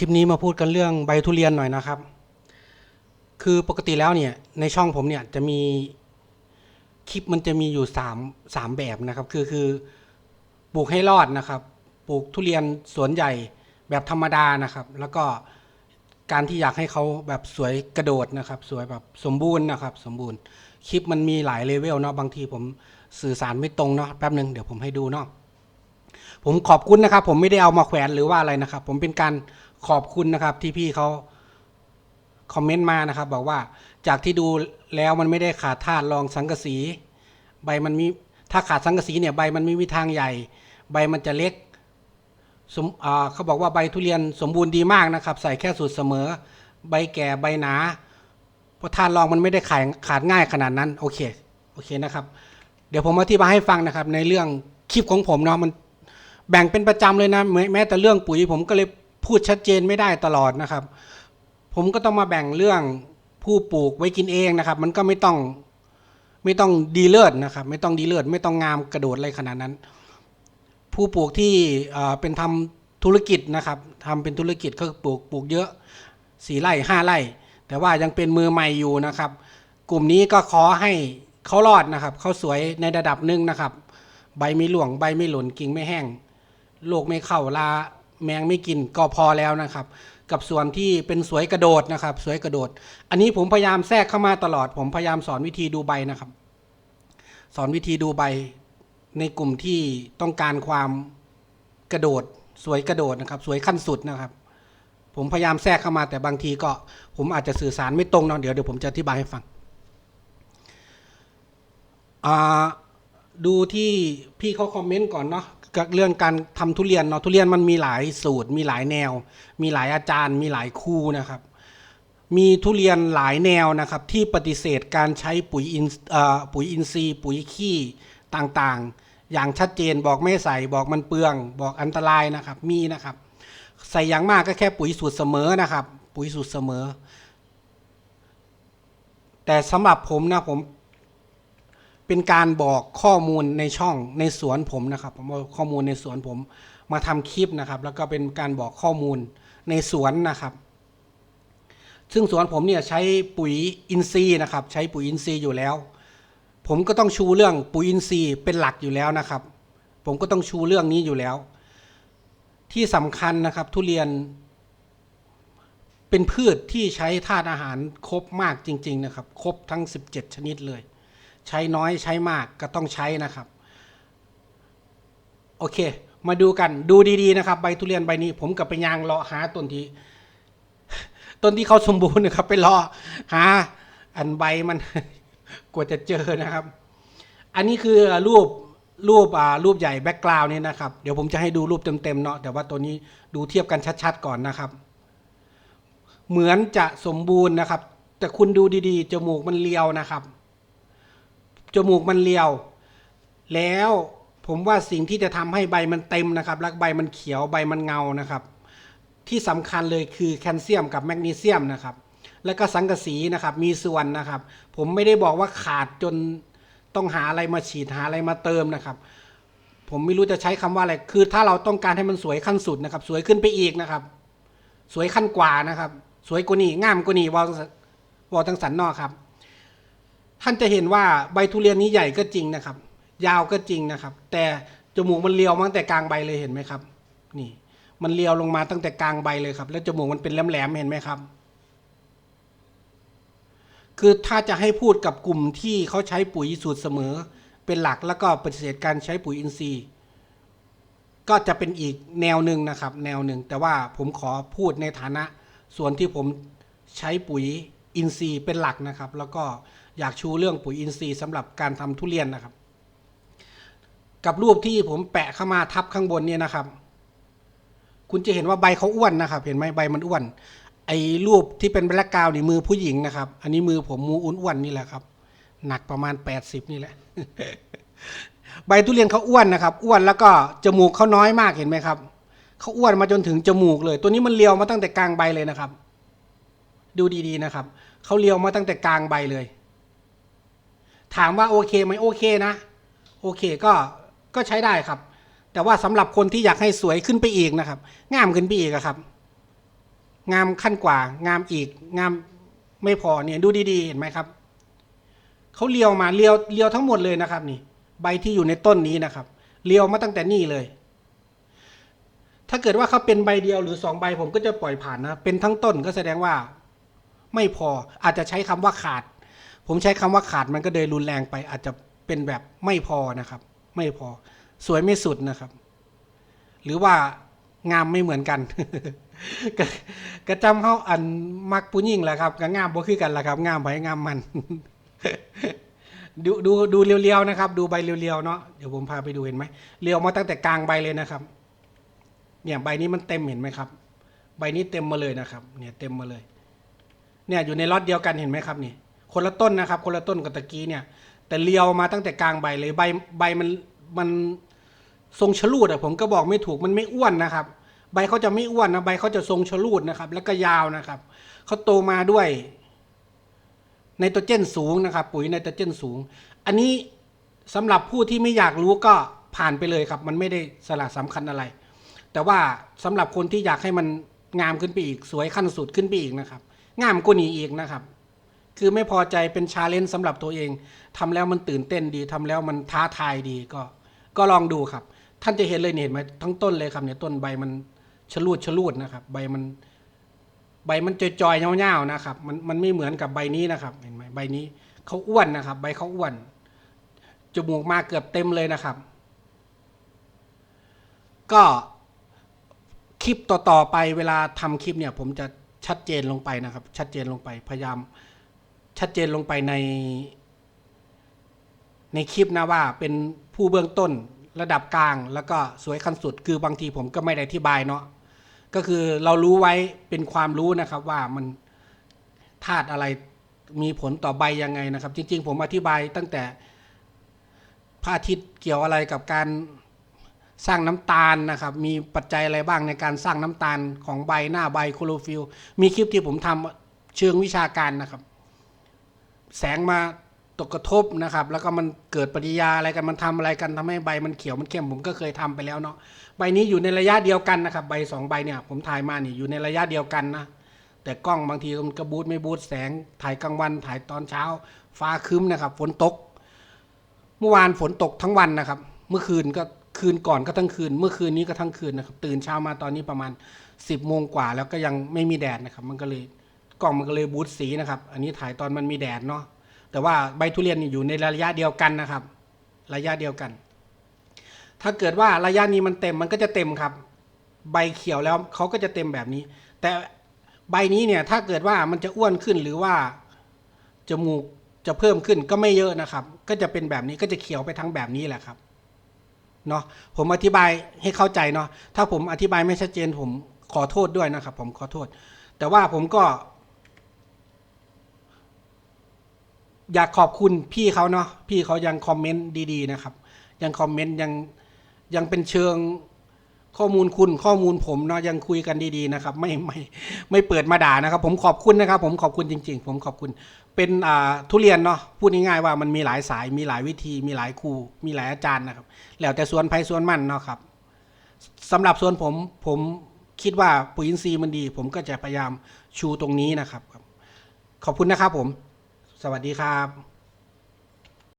คลิปนี้มาพูดกันเรื่องใบทุเรียนหน่อยนะครับ คือปกติแล้วเนี่ยในช่องผมเนี่ยจะมีคลิปมันจะมีอยู่สามสามแบบนะครับ คือคือปลูกให้รอดนะครับ ปลูกทุเรียนสวนใหญ่แบบธรรมดานะครับ แล้วก็การที่อยากให้เขาแบบสวยกระโดดนะครับ สวยแบบสมบูรณ์นะครับ สมบูรณ์คลิปมันมีหลายเลเวลเนาะบางทีผมสื่อสารไม่ตรงเนาะแป๊บหนึ่งเดี๋ยวผมให้ดูเนาะผมขอบคุณนะครับ ผมไม่ได้เอามาแขวนหรือว่าอะไรนะครับ ผมเป็นการ ขอบคุณนะครับที่พี่เขาคอมเมนต์มานะครับ บอกว่าจากที่ดูแล้วมันไม่ได้ขาดธาตุรองสังกะสี ใบมันมีถ้าขาดสังกะสีเนี่ยใบมันไม่มีทางใหญ่ ใบมันจะเล็กเขาบอกว่าใบทุเรียนสมบูรณ์ดีมากนะครับ ใส่แค่สูตรเสมอ ใบแก่ใบหนาเพราะธาตุรองมันไม่ได้ขาดขาดง่ายขนาดนั้นโอเคโอเคนะครับ เดี๋ยวผมอธิบายให้ฟังนะครับ ในเรื่องคลิปของผมเนาะมันแบ่งเป็นประจำเลยนะแม้แต่เรื่องปุ๋ยผมก็เลย พูดชัดเจนไม่ได้ตลอดนะครับ ผมก็ต้องมาแบ่งเรื่องผู้ปลูกไว้กินเองนะครับ มันก็ไม่ต้องไม่ต้องดีเลิศนะครับ ไม่ต้องดีเลิศไม่ต้องงามกระโดดอะไรขนาดนั้น ผู้ปลูกที่เป็นทำธุรกิจนะครับทำเป็นธุรกิจก็ปลูกปลูกเยอะสี่ไร่ห้าไร่ แต่ว่ายังเป็นมือใหม่อยู่นะครับ กลุ่มนี้ก็ขอให้เขารอดนะครับเขาสวยในระดับหนึ่งนะครับ ใบไม่หลวงใบไม่หล่นกิ่งไม่แห้งโรคไม่เข้าลา แมงไม่กินก็พอแล้วนะครับ กับส่วนที่เป็นสวยกระโดดนะครับ สวยกระโดด อันนี้ผมพยายามแทรกเข้ามาตลอด ผมพยายามสอนวิธีดูใบนะครับ สอนวิธีดูใบในกลุ่มที่ต้องการความกระโดด สวยกระโดดนะครับ สวยขั้นสุดนะครับ ผมพยายามแทรกเข้ามาแต่บางทีก็ผมอาจจะสื่อสารไม่ตรงเนาะเดี๋ยวเดี๋ยวผมจะอธิบายให้ฟังดูที่พี่เขาคอมเมนต์ก่อนเนาะ กับเรื่องการทำทุเรียนเนาะทุเรียนมันมีหลายสูตร มีหลายแนว มีหลายอาจารย์ มีหลายครูนะครับ มีทุเรียนหลายแนวนะครับ ที่ปฏิเสธการใช้ปุ๋ยอินปุ๋ยอินทรีย์ ปุ๋ยขี้ต่างๆ อย่างชัดเจนบอกไม่ใส่บอกมันเปลือง บอกอันตรายนะครับมีนะครับ ใส่อย่างมากก็แค่ปุ๋ยสูตรเสมอนะครับ ปุ๋ยสูตรเสมอ แต่สำหรับผมนะผม เป็นการบอกข้อมูลในช่องในสวนผมนะครับผมเอาข้อมูลในสวนผมมาทำคลิปนะครับ แล้วก็เป็นการบอกข้อมูลในสวนนะครับ ซึ่งสวนผมเนี่ยใช้ปุ๋ยอินทรีย์นะครับ ใช้ปุ๋ยอินทรีย์อยู่แล้ว ผมก็ต้องชูเรื่องปุ๋ยอินทรีย์เป็นหลักอยู่แล้วนะครับ ผมก็ต้องชูเรื่องนี้อยู่แล้ว ที่สำคัญนะครับทุเรียน เป็นพืชที่ใช้ธาตุอาหารครบมากจริง ๆ นะครับ ครบทั้ง 17 ชนิดเลย ใช้น้อยใช้มากก็ต้องใช้นะครับ โอเค มาดูกันดูดีๆนะครับ ใบทุเรียนใบนี้ ผมกับไปยางเลาะหาต้นที่ต้นที่เขาสมบูรณ์นะครับ ไปเลาะหา อันใบมันกว่าจะเจอนะครับ อันนี้คือรูปรูปอ่ารูปใหญ่แบ็กกราวน์นี่นะครับ เดี๋ยวผมจะให้ดูรูปเต็มๆเนาะแต่ว่าตัวนี้ดูเทียบกันชัดๆก่อนนะครับ เหมือนจะสมบูรณ์นะครับ แต่คุณดูดีๆ จมูกมันเรียวนะครับ จมูกมันเรียว แล้วผมว่าสิ่งที่จะทำให้ใบมันเต็มนะครับและใบมันเขียวใบมันเงานะครับ ที่สำคัญเลยคือแคลเซียมกับแมกนีเซียมนะครับ แล้วก็สังกะสีนะครับมีส่วนนะครับ ผมไม่ได้บอกว่าขาดจนต้องหาอะไรมาฉีดหาอะไรมาเติมนะครับ ผมไม่รู้จะใช้คำว่าอะไรคือ ถ้าเราต้องการให้มันสวยขั้นสุดนะครับ สวยขึ้นไปอีกนะครับ สวยขั้นกว่านะครับ สวยกว่านี้งามกว่านี้วอลวอลทั้งสันนอกครับ ท่านจะเห็นว่าใบทุเรียนนี้ใหญ่ก็จริงนะครับ ยาวก็จริงนะครับ แต่จมูกมันเรียวมาตั้งแต่กลางใบเลยเห็นไหมครับ นี่ มันเรียวลงมาตั้งแต่กลางใบเลยครับ แล้วจมูกมันเป็นแหลมๆเห็นไหมครับ คือถ้าจะให้พูดกับกลุ่มที่เขาใช้ปุ๋ยสูตรเสมอ เป็นหลักแล้วก็ปฏิเสธการใช้ปุ๋ยอินทรีย์ ก็จะเป็นอีกแนวหนึ่งนะครับ แนวหนึ่งแต่ว่าผมขอพูดในฐานะ ส่วนที่ผมใช้ปุ๋ยอินทรีย์เป็นหลักนะครับ แล้วก็ อยากชูเรื่องปุ๋ยอินทรีย์สำหรับการทำทุเรียนนะครับ กับรูปที่ผมแปะเข้ามาทับข้างบนเนี่ยนะครับ คุณจะเห็นว่าใบเขาอ้วนนะครับ เห็นไหมใบมันอ้วน ไอ้รูปที่เป็นแบล็กกราวนี่มือผู้หญิงนะครับ อันนี้มือผมมืออ้วนๆนี่แหละครับ หนักประมาณ 80 นี่แหละ ใบทุเรียนเขาอ้วนนะครับ อ้วนแล้วก็จมูกเขาน้อยมากเห็นไหมครับเขาอ้วนมาจนถึงจมูกเลย ตัวนี้มันเลียวมาตั้งแต่กลางใบเลยนะครับ ดูดีๆนะครับเขาเลียวมาตั้งแต่กลางใบเลย ถามว่าโอเคไหมโอเคนะ โอเคก็ก็ใช้ได้ครับ แต่ว่าสำหรับคนที่อยากให้สวยขึ้นไปอีกนะครับ งามขึ้นไปอีกอะครับ งามขั้นกว่างามอีก งามไม่พอเนี่ยดูดีๆเห็นไหมครับเขาเลียวมาเลียวเลียวทั้งหมดเลยนะครับ นี่ ใบที่อยู่ในต้นนี้นะครับเลียวมาตั้งแต่นี่เลย ถ้าเกิดว่าเขาเป็นใบเดียวหรือสองใบผมก็จะปล่อยผ่านนะเป็นทั้งต้นก็แสดงว่า ไม่พออาจจะใช้คำว่าขาด ผมใช้คำว่าขาดมันก็เลยรุนแรงไป อาจจะเป็นแบบไม่พอนะครับ ไม่พอ สวยไม่สุดนะครับ หรือว่างามไม่เหมือนกันก็ก็จำเขาอันมักปุยิ่งแหละครับก็งามบ่คือกันแหละครับ งามไปงามมัน ดูดูดูเรียวๆนะครับ ดูใบเรียวๆเนาะเดี๋ยวผมพาไปดูเห็นไหมเรียวมาตั้งแต่กลางใบเลยนะครับ เนี่ยใบนี้มันเต็มเห็นไหมครับ ใบนี้เต็มมาเลยนะครับ เนี่ยเต็มมาเลย เนี่ยอยู่ในล็อตเดียวกันเห็นไหมครับนี่ คนละต้นนะครับ คนละต้นกับตะกี้เนี่ย แต่เลียวมาตั้งแต่กลางใบเลยใบใบมันมันทรงฉลูดอะผมก็บอกไม่ถูกมันไม่อ้วนนะครับ ใบเขาจะไม่อ้วนนะใบเขาจะทรงฉลูดนะครับ แล้วก็ยาวนะครับเขาโตมาด้วยไนโตรเจนสูงนะครับ ปุ๋ยไนโตรเจนสูง อันนี้สำหรับผู้ที่ไม่อยากรู้ก็ผ่านไปเลยครับ มันไม่ได้สาระสำคัญอะไร แต่ว่าสำหรับคนที่อยากให้มันงามขึ้นไปอีก สวยขั้นสุดขึ้นไปอีกนะครับ งามกว่านี้อีกนะครับ คือไม่พอใจเป็นชาเลนจ์สำหรับตัวเองทำแล้วมันตื่นเต้นดีทำแล้วมันท้าทายดีก็ ก็ลองดูครับ ท่านจะเห็นเลยเนี่ยเห็นไหมทั้งต้นเลยครับเนี่ยต้นใบมันชลูดชลูดนะครับ ใบมัน ใบมันจอยๆเงาๆนะครับ มันมันไม่เหมือนกับใบนี้นะครับ เห็นไหมใบนี้เขาอ้วนนะครับ ใบเขาอ้วนจมูกมาเกือบเต็มเลยนะครับ ก็คลิปต่อๆไปเวลาทำคลิปเนี่ย ผมจะชัดเจนลงไปนะครับ ชัดเจนลงไปพยายาม ชัดเจนลงไปใน ในคลิปนะว่าเป็นผู้เบื้องต้นระดับกลางแล้วก็สวยขั้นสุด คือบางทีผมก็ไม่ได้อธิบายเนาะก็คือเรารู้ไว้เป็นความรู้นะครับว่ามันธาตุอะไรมีผลต่อใบยังไงนะครับ จริง ๆ ผมอธิบายตั้งแต่พระอาทิตย์เกี่ยวอะไรกับการสร้างน้ำตาลนะครับ มีปัจจัยอะไรบ้างในการสร้างน้ำตาลของใบหน้าใบโคโรฟิลมีคลิปที่ผมทำเชิงวิชาการนะครับ แสงมาตกกระทบนะครับ แล้วก็มันเกิดปฏิกยาอะไรกันมันทำอะไรกันทำให้ใบมันเขียวมันเข้มผมก็เคยทำไปแล้วเนาะใบนี้อยู่ในระยะเดียวกันนะครับ ใบสองใบเนี่ยผมถ่ายมาเนี่ยอยู่ในระยะเดียวกันนะแต่กล้องบางทีมันก็บูตไม่บูตแสงถ่ายกลางวันถ่ายตอนเช้า ฟ้าครึ้มนะครับ ฝนตก เมื่อวานฝนตกทั้งวันนะครับ เมื่อคืนก็คืนก่อนก็ทั้งคืน เมื่อคืนนี้ก็ทั้งคืนนะครับ ตื่นเช้ามาตอนนี้ประมาณสิบโมงกว่า แล้วก็ยังไม่มีแดดนะครับ มันก็เลย กล้องมันก็เลยบูตสีนะครับ อันนี้ถ่ายตอนมันมีแดดเนาะแต่ว่าใบทุเรียนอยู่ในระยะเดียวกันนะครับ ระยะเดียวกัน ถ้าเกิดว่าระยะนี้มันเต็มมันก็จะเต็มครับ ใบเขียวแล้วเขาก็จะเต็มแบบนี้ แต่ใบนี้เนี่ยถ้าเกิดว่ามันจะอ้วนขึ้นหรือว่าจมูกจะเพิ่มขึ้นก็ไม่เยอะนะครับ ก็จะเป็นแบบนี้ก็จะเขียวไปทั้งแบบนี้แหละครับเนาะผมอธิบายให้เข้าใจเนาะถ้าผมอธิบายไม่ชัดเจนผมขอโทษด้วยนะครับ ผมขอโทษ แต่ว่าผมก็ อยากขอบคุณพี่เขาเนาะพี่เขายังคอมเมนต์ดีๆนะครับ ยังคอมเมนต์ยังยังเป็นเชิงข้อมูลคุณข้อมูลผมเนาะยังคุยกันดีๆนะครับ ไม่ไม่ไม่เปิดมาด่านะครับ ผมขอบคุณนะครับ ผมขอบคุณจริง ๆ ผมขอบคุณเป็นอ่าทุเรียนเนาะพูดง่ายๆว่ามันมีหลายสาย มีหลายวิธี มีหลายครูมีหลายอาจารย์นะครับ แล้วแต่สวนไผ่สวนมันเนาะครับสำหรับสวนผมผมคิดว่าปุ๋ยอินทรีย์มันดี ผมก็จะพยายามชูตรงนี้นะครับ ขอบคุณนะครับผม สวัสดีครับ